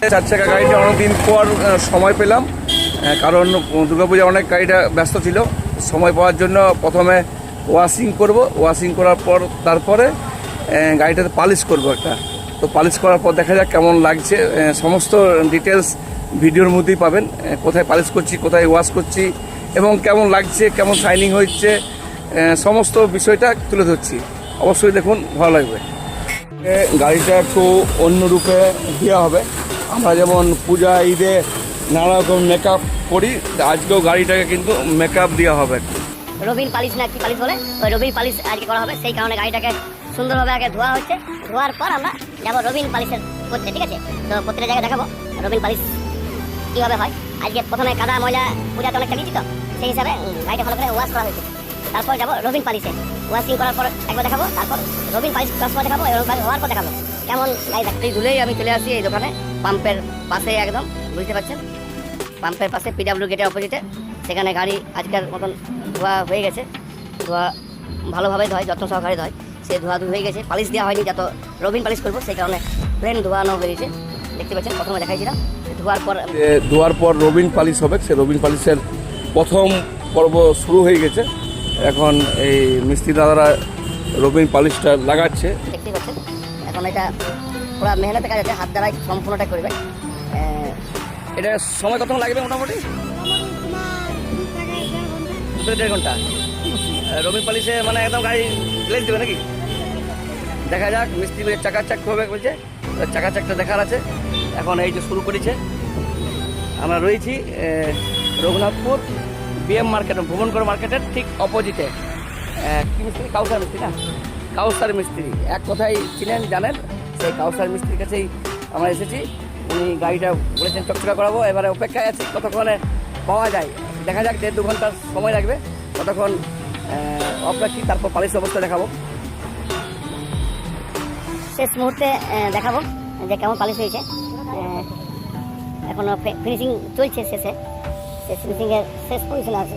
চার চাকা গাড়িটা অনেকদিন পর সময় পেলাম। কারণ দুর্গাপূজা অনেক গাড়িটা ব্যস্ত ছিল। সময় পাওয়ার জন্য প্রথমে ওয়াশিং করব। ওয়াশিং করার পর, তারপরে গাড়িটাতে পালিশ করব একটা। তো পালিশ করার পর দেখা যাক কেমন লাগছে। সমস্ত ডিটেলস ভিডিওর মধ্যেই পাবেন। কোথায় পালিশ করছি, কোথায় ওয়াশ করছি, এবং কেমন লাগছে, কেমন শাইনিং হচ্ছে সমস্ত বিষয়টা তুলে ধরছি। অবশ্যই দেখুন, ভালো লাগবে। গাড়িটা একটু অন্য রূপে দেওয়া হবে। আমরা যেমন পূজা, ঈদে নানা রকম মেকআপ করি, আজকেও গাড়িটাকে কিন্তু মেকআপ দেওয়া হবে। রবিন পালিশ না কি পালিশ বলে? ওই রবিন পালিশ আজকে করা হবে, সেই কারণে গাড়িটাকে সুন্দরভাবে আগে ধোয়া হচ্ছে। ধোয়ার পর আমরা যাব রবিন পালিশের করতে ঠিক আছে? তো প্রত্যেকটা জায়গায় দেখাবো রবিন পালিশ কীভাবে হয়। আজকে প্রথমে কাদা, ময়লা পূজাতে অনেকটা নিয়েছি তো, সেই হিসাবে গাড়িটা ভালো করে ওয়াশ করা হয়েছে। তারপর যাব রবিন পালিশে। ওয়াশিং করার পর একবার দেখাবো, তারপর রবিন পালিশ করার দেখাবো, এবং হওয়ার পর দেখাবো। কেমন? গাড়ি দেখতেই ধুলেই আমি চলে আসি এই দোকানে, পাম্পের পাশে একদম, বুঝতে পারছেন? পাম্পের পাশে পিডাব্লিউ গেটের অপোজিটে সেখানে গাড়ি আজকের মতন ধোয়া হয়ে গেছে। ধোয়া ভালোভাবে ধোয়, যত্ন সহকারে ধোয়। সে ধোয়া ধুয়ে হয়ে গেছে, পালিশ দেওয়া হয়নি, যত রবিন পালিশ করব, সেই কারণে প্লেন ধোয়ানো হয়েছে দেখতে পাচ্ছেন, প্রথমে দেখাইছিলাম ধোয়ার পর ধোয়ার পর রবিন পালিশ হবে, সে রবিন পালিশের প্রথম পর্ব শুরু হয়ে গেছে। এখন এই মিস্ত্রি দাদারা রবিন পালিশটা লাগাচ্ছে। এখন এটা পুরো মেহনতে কাজ আছে হাত দ্বারাই সম্পূর্ণটা করবে। এটা সময় কত লাগবে মোটামুটি? দু দেড় ঘণ্টা। রবিন পালিশে মানে একদম গাড়ি গ্লেজ দেবে নাকি? দেখা যাক মিস্ত্রি বলে চাকা চাক হবে বলছে। তো চাকা চাকটা দেখার আছে। এখন এই যে শুরু করেছে। আমরা রয়েছি রঘুনাথপুর বিএম মার্কেট ভুবনগড় মার্কেটের ঠিক অপোজিটে কি মিস্ত্রি? কাউসার মিস্ত্রি না? কাউসার মিস্ত্রি। এক কথাই চিনেন জানেন সেই কাউসার মিস্ত্রির কাছেই আমরা এসেছি। উনি গাড়িটা বলেছেন চকচকা করাবো। এবারে অপেক্ষায় আছি কতক্ষণে পাওয়া যায়। দেখা যাক দেড় দু ঘণ্টার সময় লাগবে। ততক্ষণ অফ রাখি তারপর পালিশ অবস্থা দেখাবো। শেষ মুহূর্তে দেখাবো যে কেমন পালিশ হয়েছে। আহ, এখনও ফিনিশিং চলছে শেষে। শেষ ফিনিশিংয়ের শেষ পজিশনে আছে।